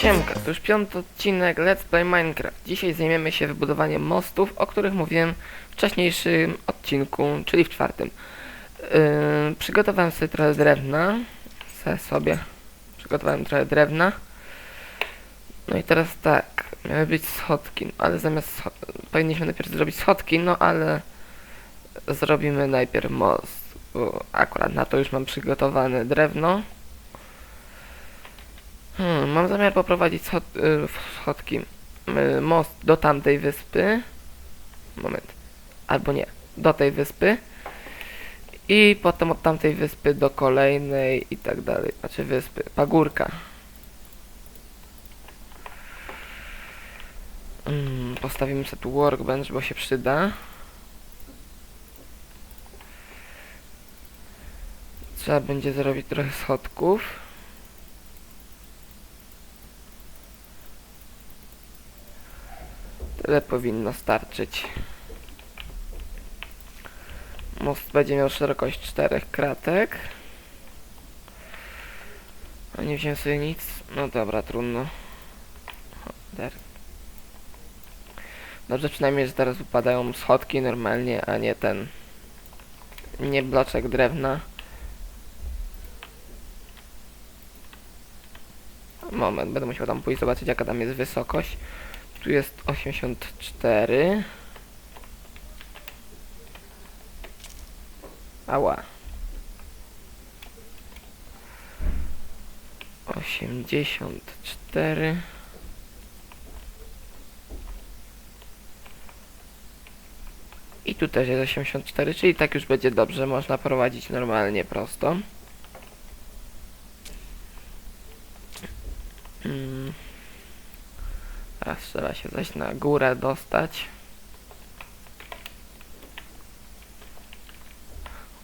Siemka, to już piąty odcinek Let's Play Minecraft. Dzisiaj zajmiemy się wybudowaniem mostów, o których mówiłem w wcześniejszym odcinku, czyli w czwartym. Yy, przygotowałem sobie trochę drewna. Se sobie. Przygotowałem trochę drewna. No i teraz tak, miały być schodki, no ale zamiast powinniśmy najpierw zrobić schodki, no ale zrobimy najpierw most, bo akurat na to już mam przygotowane drewno. Hmm, mam zamiar poprowadzić schod, y, schodki, y, most do tamtej wyspy. Moment. Albo nie, do tej wyspy. I potem od tamtej wyspy do kolejnej i tak dalej. Znaczy wyspy, pagórka. Mm, postawimy sobie tu workbench, bo się przyda. Trzeba będzie zrobić trochę schodków. Tyle powinno starczyć. Most będzie miał szerokość czterech kratek. A nie wziąłem sobie nic. No dobra, trudno. Dobrze przynajmniej, że teraz upadają schodki normalnie, a nie ten... Nie bloczek drewna. Moment, będę musiał tam pójść zobaczyć jaka tam jest wysokość. Tu jest 84. Ała. 84. tu też jest 84, czyli tak już będzie dobrze, można prowadzić normalnie prosto. Mm. Teraz trzeba się zaś na górę dostać.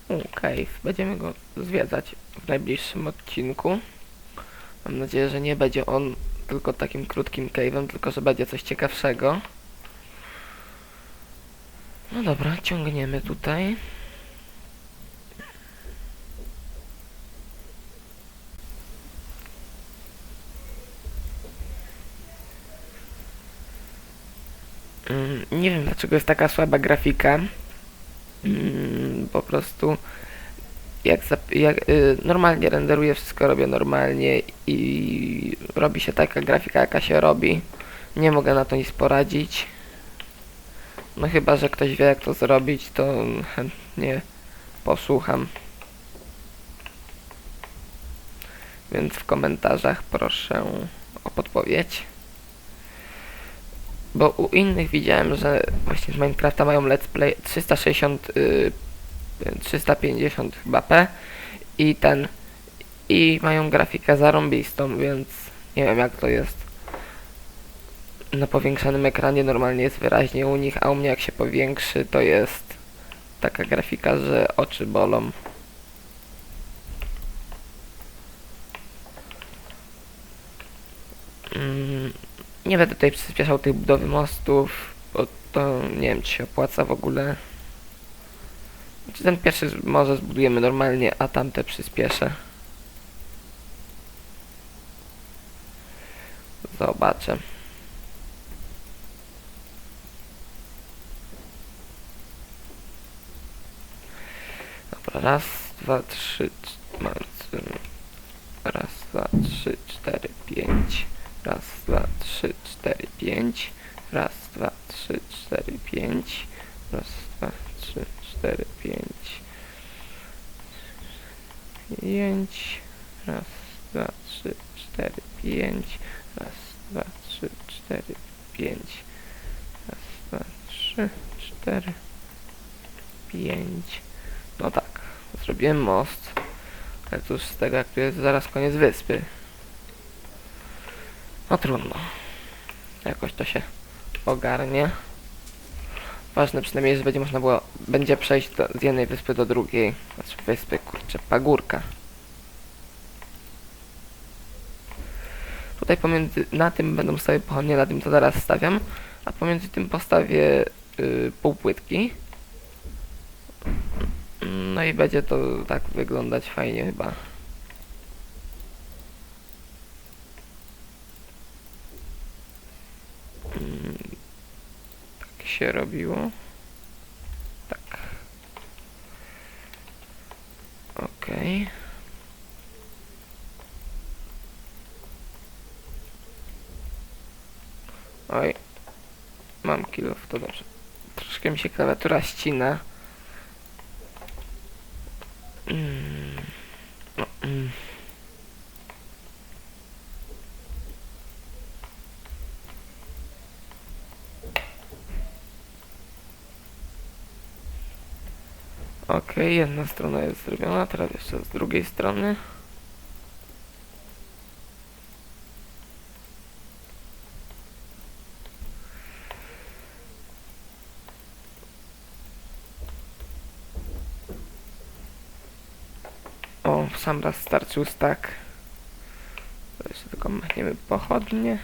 U, cave. Będziemy go zwiedzać w najbliższym odcinku. Mam nadzieję, że nie będzie on tylko takim krótkim cave'em, tylko że będzie coś ciekawszego. No dobra, ciągniemy tutaj. Mm, Nie wiem dlaczego jest taka słaba grafika. Mm, Po prostu jak, jak y, normalnie renderuję, wszystko robię normalnie i robi się taka grafika jaka się robi. Nie mogę na to nic poradzić. No chyba, że ktoś wie jak to zrobić, to chętnie posłucham. Więc w komentarzach proszę o podpowiedź. Bo u innych widziałem, że właśnie z Minecrafta mają let's play 360, y, 350 chyba p i ten i mają grafikę zarąbistą, więc nie wiem jak to jest. Na powiększonym ekranie normalnie jest wyraźnie u nich, a u mnie jak się powiększy to jest taka grafika, że oczy bolą. Mm, nie będę tutaj przyspieszał tej budowy mostów, bo to nie wiem czy się opłaca w ogóle. Czy ten pierwszy może zbudujemy normalnie, a tamte przyspieszę. Zobaczę. Raz, dwa, trzy, cz- moment, ym, raz, dwa, trzy, cztery, pięć, raz, dwa, trzy, cztery, pięć, raz, dwa, trzy, cztery, pięć, raz, dwa, trzy, cztery, pięć, pięć, raz, dwa, trzy, cztery, pięć, raz, dwa, trzy, cztery, pięć, raz, dwa, trzy, cztery, pięć. No tak, zrobiłem most, ale cóż z tego, jak tu jest zaraz koniec wyspy. No trudno. Jakoś to się ogarnie. Ważne przynajmniej, że będzie można było, będzie przejść do, z jednej wyspy do drugiej. Znaczy wyspy, kurczę, pagórka. Tutaj pomiędzy, na tym będą stały pochodnie, na tym co teraz stawiam, a pomiędzy tym postawię y, półpłytki. No i będzie to tak wyglądać fajnie chyba. Mm, Tak się robiło. Tak. Okej. Oj. Mam kilów, to dobrze. Troszkę mi się klawiatura ścina. Okej, jedna strona jest zrobiona, teraz jeszcze z drugiej strony. O, sam raz starczył stak. Jeszcze tylko machniemy pochodnie.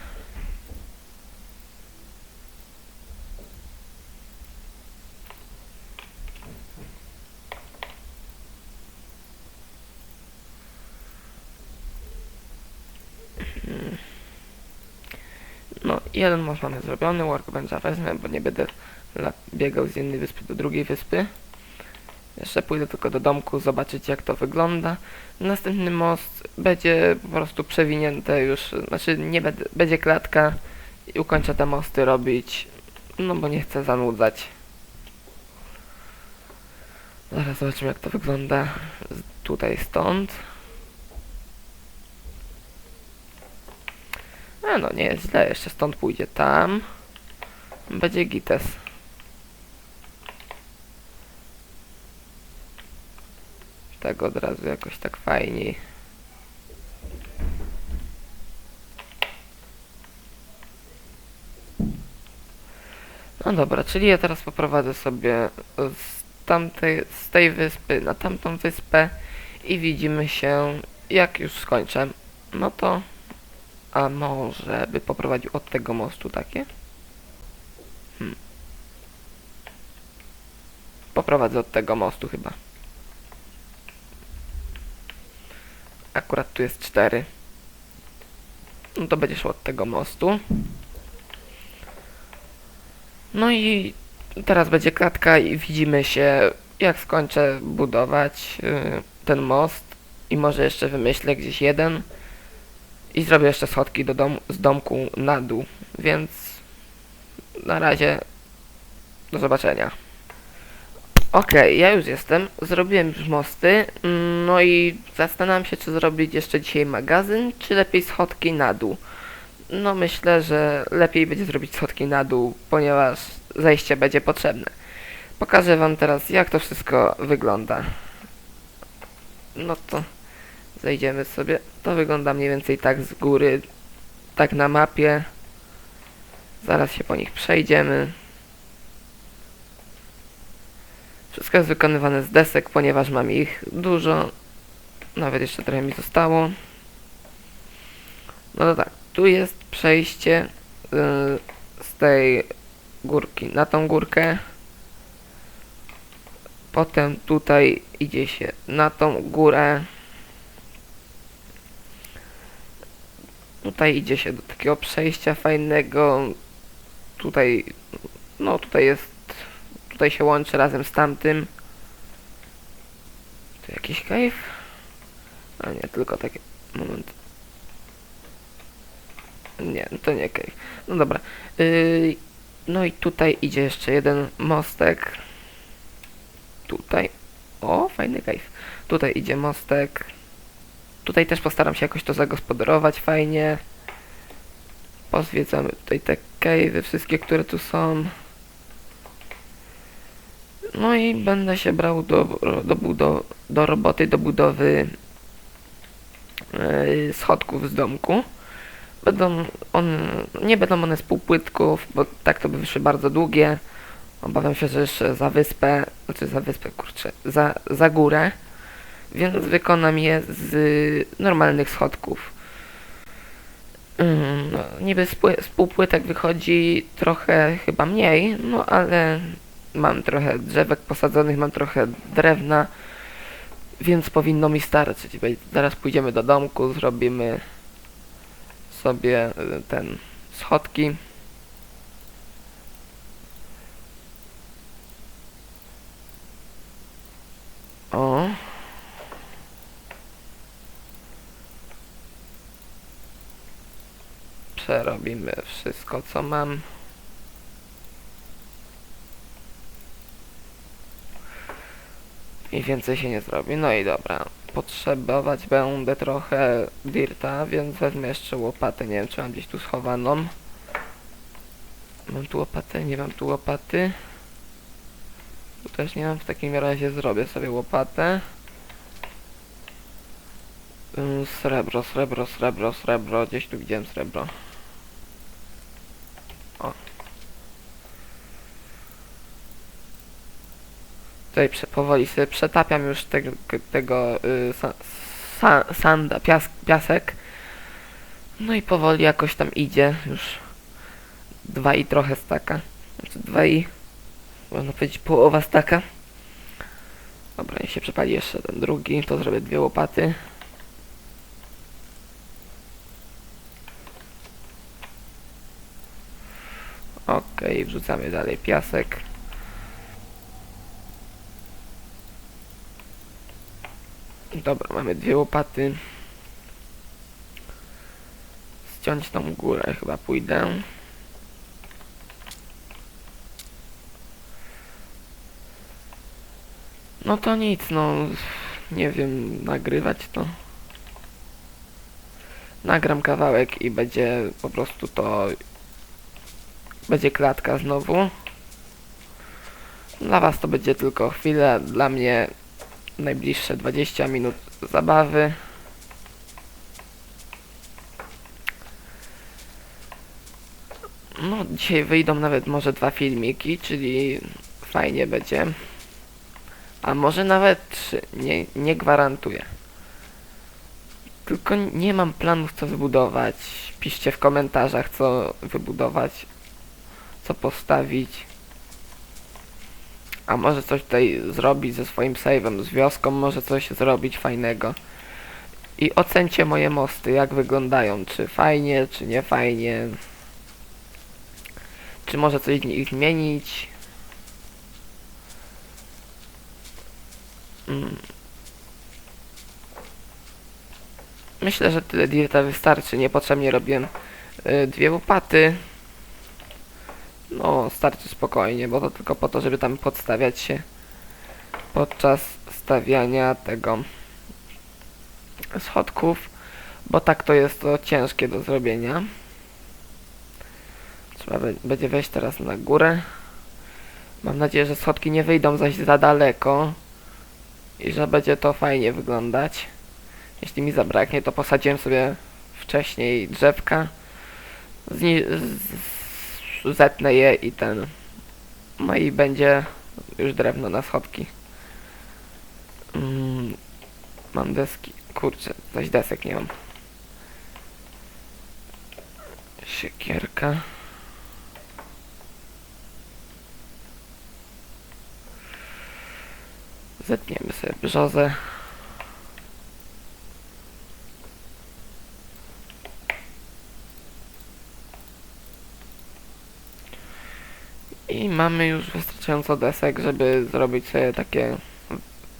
Mm. No, jeden most mamy zrobiony, workbencha wezmę, bo nie będę biegał z jednej wyspy do drugiej wyspy. Jeszcze pójdę tylko do domku, zobaczyć jak to wygląda. Następny most będzie po prostu przewinięte już, znaczy nie będzie klatka i ukończę te mosty robić, no bo nie chcę zanudzać. Zaraz zobaczymy jak to wygląda tutaj stąd. E, no nie jest źle, jeszcze stąd pójdzie tam. Będzie gites. Tak od razu jakoś tak fajniej. No dobra, czyli ja teraz poprowadzę sobie z tamtej, z tej wyspy na tamtą wyspę i widzimy się jak już skończę. No to, a może by poprowadził od tego mostu takie? Hmm. Poprowadzę od tego mostu chyba. Akurat tu jest 4. No to będzie szło od tego mostu. No i teraz będzie klatka i widzimy się jak skończę budować y, ten most i może jeszcze wymyślę gdzieś jeden i zrobię jeszcze schodki do z domku na dół, więc na razie do zobaczenia. Okej, ja już jestem. Zrobiłem już mosty. No i zastanawiam się, czy zrobić jeszcze dzisiaj magazyn, czy lepiej schodki na dół. No myślę, że lepiej będzie zrobić schodki na dół, ponieważ zejście będzie potrzebne. Pokażę wam teraz, jak to wszystko wygląda. No to zejdziemy sobie. To wygląda mniej więcej tak z góry, tak na mapie. Zaraz się po nich przejdziemy. Wszystko jest wykonywane z desek, ponieważ mam ich dużo. Nawet jeszcze trochę mi zostało. No to tak, tu jest przejście y, z tej górki na tą górkę. Potem tutaj idzie się na tą górę. Tutaj idzie się do takiego przejścia fajnego. Tutaj, no tutaj jest tutaj się łączy razem z tamtym. Tu jakiś cave? A nie, tylko taki moment. Nie, to nie cave. No dobra. Yy, no i tutaj idzie jeszcze jeden mostek. Tutaj. O, fajny cave. Tutaj idzie mostek. Tutaj też postaram się jakoś to zagospodarować fajnie. Pozwiedzamy tutaj te cave'y, wszystkie, które tu są. No i będę się brał do, do, budo, do roboty, do budowy yy, schodków z domku. Będą one, nie będą one z półpłytków, bo tak to by wyszły bardzo długie. Obawiam się, że jeszcze za wyspę, znaczy za wyspę, kurczę, za, za górę. Więc wykonam je z normalnych schodków. Mm, no, niby z, pły- z półpłytek wychodzi trochę chyba mniej, no ale mam trochę drzewek posadzonych, mam trochę drewna, więc powinno mi starczyć. Zaraz pójdziemy do domku, zrobimy sobie y, ten schodki. O. Przerobimy wszystko, co mam. I więcej się nie zrobi. No i dobra. Potrzebować będę trochę dirta, więc wezmę jeszcze łopatę. Nie wiem, czy mam gdzieś tu schowaną. Mam tu łopatę? Nie mam tu łopaty. Tu też nie mam. W takim razie zrobię sobie łopatę. Srebro, srebro, srebro, srebro. Gdzieś tu widziałem srebro. Tutaj powoli sobie przetapiam już tego, tego y, sa, sa, sanda, pias, piasek. No i powoli jakoś tam idzie już dwa i trochę staka. Znaczy dwa i można powiedzieć połowa staka. Dobra, niech się przepali jeszcze ten drugi, to zrobię dwie łopaty. Okej, wrzucamy dalej piasek. Dobra, mamy dwie łopaty. Ściąć tą górę chyba pójdę. No to nic, no nie wiem, nagrywać to. Nagram kawałek i będzie po prostu to będzie klatka znowu. Dla was to będzie tylko chwilę, dla mnie najbliższe 20 minut zabawy. No, dzisiaj wyjdą nawet może dwa filmiki, czyli fajnie będzie. A może nawet trzy, nie, nie gwarantuję. Tylko nie mam planów co wybudować. Piszcie w komentarzach co wybudować, co postawić. A może coś tutaj zrobić ze swoim save'em, z wioską może coś zrobić fajnego. I ocencie moje mosty, jak wyglądają, czy fajnie, czy nie fajnie. Czy może coś w nich zmienić. Mm. Myślę, że tyle dirta wystarczy. Niepotrzebnie robiłem y, dwie łopaty. No, starczy spokojnie, bo to tylko po to, żeby tam podstawiać się podczas stawiania tego schodków, bo tak to jest to ciężkie do zrobienia. Trzeba będzie wejść teraz na górę. Mam nadzieję, że schodki nie wyjdą zaś za daleko i że będzie to fajnie wyglądać. Jeśli mi zabraknie, to posadziłem sobie wcześniej drzewka. Zni- z- zetnę je i ten. No i będzie już drewno na schodki. Mm, mam deski. Kurczę, zaś desek nie mam. Siekierka. Zetniemy sobie brzozę. I mamy już wystarczająco desek, żeby zrobić sobie takie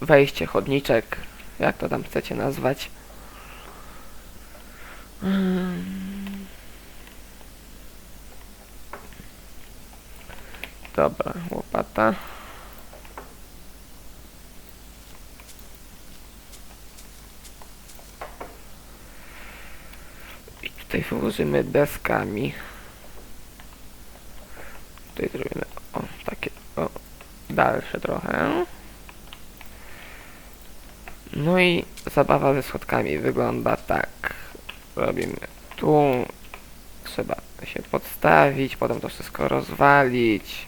wejście, chodniczek, jak to tam chcecie nazwać. Dobra, łopata. I tutaj wyłożymy deskami. Tutaj zrobimy o takie o dalsze trochę. No i zabawa ze schodkami wygląda tak. Robimy tu. Trzeba się podstawić, potem to wszystko rozwalić.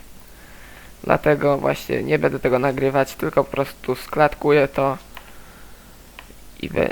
Dlatego właśnie nie będę tego nagrywać, tylko po prostu sklatkuję to i,